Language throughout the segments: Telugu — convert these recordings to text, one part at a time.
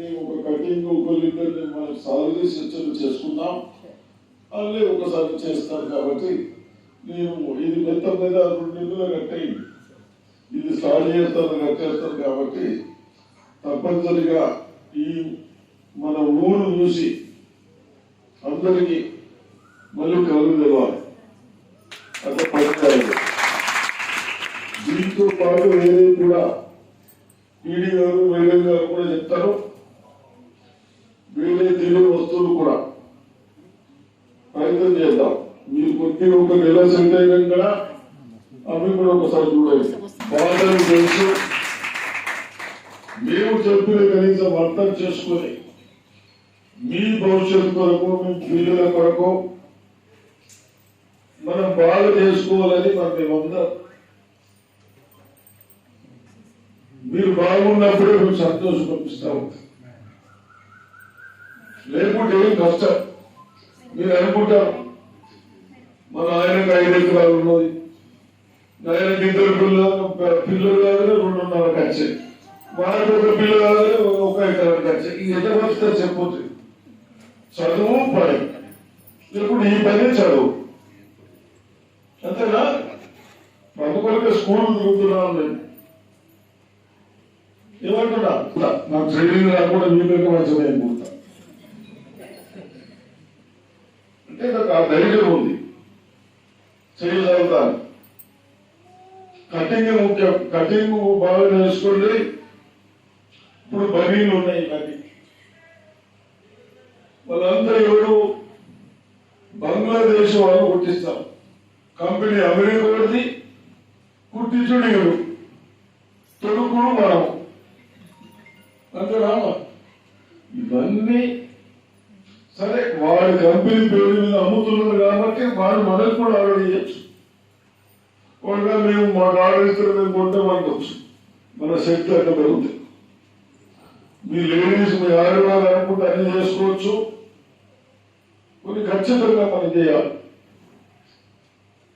మేము ఒక కటింగ్ ఒకరిద్దరిని మనం సాలరీ చేసి చర్చలు చేసుకుందాం. అన్నీ ఒకసారి చేస్తారు కాబట్టి నేను ఇది పెద్ద మీద రెండు నెలలు కట్టేయండి ఇది స్టార్ట్ చేస్తారు కట్టేస్తారు కాబట్టి తప్పనిసరిగా ఈ మన ఊరు చూసి అందరికీ మళ్ళీ కలుగు తెలవాలి. అంటే దీంతో పాటు వేరే కూడా ఈడీ గారు వేరే గారు కూడా చెప్తారు. కూడా. ప్రయత్నం చేద్దాం. మీరు కొద్ది ఒక నెల సెట్ అయినాక అవి కూడా ఒకసారి చూడండి. బాగా తెలుసు. మేము చెప్పిన కనీసం అర్థం చేసుకుని మీ భవిష్యత్తు కొరకు మీ పిల్లల కొరకు మనం బాగా చేసుకోవాలని మనం మేమందరం. మీరు బాగున్నప్పుడే మేము సంతోషం పంపిస్తా ఉంటాం లేకుంటే ఏం కష్టం? మీరు అనుకుంటారు. మన ఆయనకు ఐదు ఎకరాలు ఉన్నది. ఆయనకి ఇద్దరు పిల్లలు పిల్లలు కాగానే రెండున్నర ఖర్చు. వాళ్ళకి ఒక పిల్ల కాగానే ఒక ఎకరా ఖర్చు. ఇది ఎంత వస్తే చెప్పొచ్చు చదువు పని. ఇప్పుడు ఈ పని చదువు. అంతేనా? ప్రభుత్వానికి స్కూల్ తిరుగుతున్నాను నేను. ఏమంటున్నా? నాకు ట్రైనింగ్ రాకుండా మీకు మంచిగా అనుకుంటా అంటే నాకు ఆ ధైర్యం ఉంది. చేయగలుగుతాను కటింగ్ ముఖ్యం కటింగ్ బాగా నేర్చుకోండి. ఇప్పుడు బనీలు ఉన్నాయి కటింగ్ వాళ్ళందరూ ఎవరు? బంగ్లాదేశ్ వాళ్ళు కుట్టిస్తారు కంపెనీ అమెరికా వాడిది కుట్టించుడు ఎవరు? తొడుకుడు మనం అంతేనా? ఇవన్నీ సరే వాడి కంపెనీ పేరు మీద అమ్ముతున్నారు కాబట్టి వాడు మనకు కూడా ఆర్డర్ చేయొచ్చు వాడుగా మేము మాకు ఆర్డర్ ఇస్తే మేము కొంటాం అనుకోవచ్చు మన శక్తి అక్కడ పెరుగుతుంది మీ లేడీస్ మీ ఆడవాళ్ళు అనుకుంటే అన్ని చేసుకోవచ్చు. కొన్ని ఖచ్చితంగా మనం చేయాలి.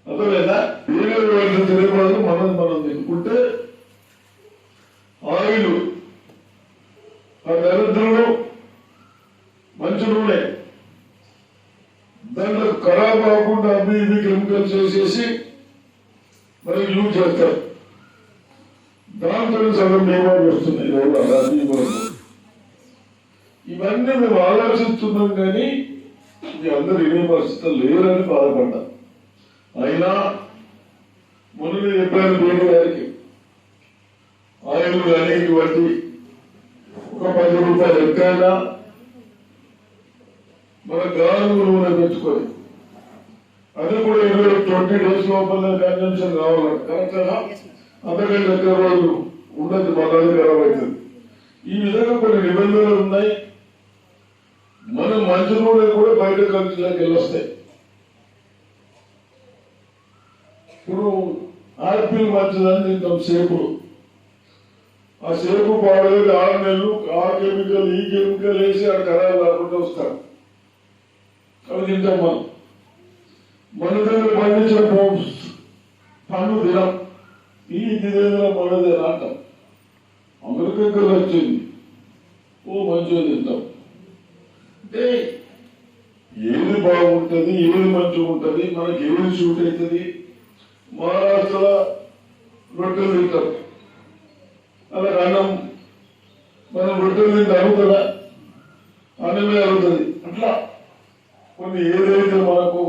అర్థమైనా వేరే వాళ్ళు తినకూడదు మనం మనం తినుకుంటే ఆయిల్ ఆ దరిద్రుడు మంచి నూనె దాంట్లో ఖరాబ్ కాకుండా అవి ఇవి కెమికల్స్ వేసేసి మరి యూజ్ చేస్తారు. దాంతో సగం నియమాలు వస్తున్నాయి ఇవన్నీ మేము ఆలోచిస్తున్నాం కానీ ఇది అందరు ఇదే పరిస్థితి లేరని బాధపడ్డా. అయినా మొన్న చెప్పాను బేబీ గారికి ఆయిల్ కానీ ఇవన్నీ ఒక పది రూపాయలు ఎక్కైనా మన నూనె పెట్టుకొని అది కూడా ఇరవై ట్వంటీ డేస్ లోపల కన్జంప్షన్ కావాలంట కరెక్టేనా అంతకంటే ఎక్కువ రోజులు ఉండదు మళ్ళీ ఖరాబ్ అవుతుంది. ఈ విధంగా కొన్ని నిబంధనలు ఉన్నాయి. మనం మంచి నూనె కూడా బయట కంట్రీలోకి వెళ్ళొస్తాయి. ఇప్పుడు ఆర్పిల్ మంచిదని తింటాం సేపులు ఆ సేపు పాడలేదు ఆరు నెలలు ఆ కెమికల్ ఈ కెమికల్ వేసి ఆ ఖరాబ్ కాకుండా వస్తారు. అవి తింటాం మనం. మన దగ్గర పండించిన పండు తినం ఈ తినేదిన మనదే అంటాం అమెరికా వచ్చింది. ఓ మంచిగా తింటాం. అంటే ఏది బాగుంటుంది ఏది మంచిగా ఉంటది మనకి ఏది సూట్ అవుతుంది మహారాష్ట్ర రొట్టెలు తింటాం. అలా అన్నం. మనం రొట్టెలు తింటే అరుగుతుందా? అన్నమే అరుగుతుంది. అట్లా. కొన్ని ఏదైతే మనకు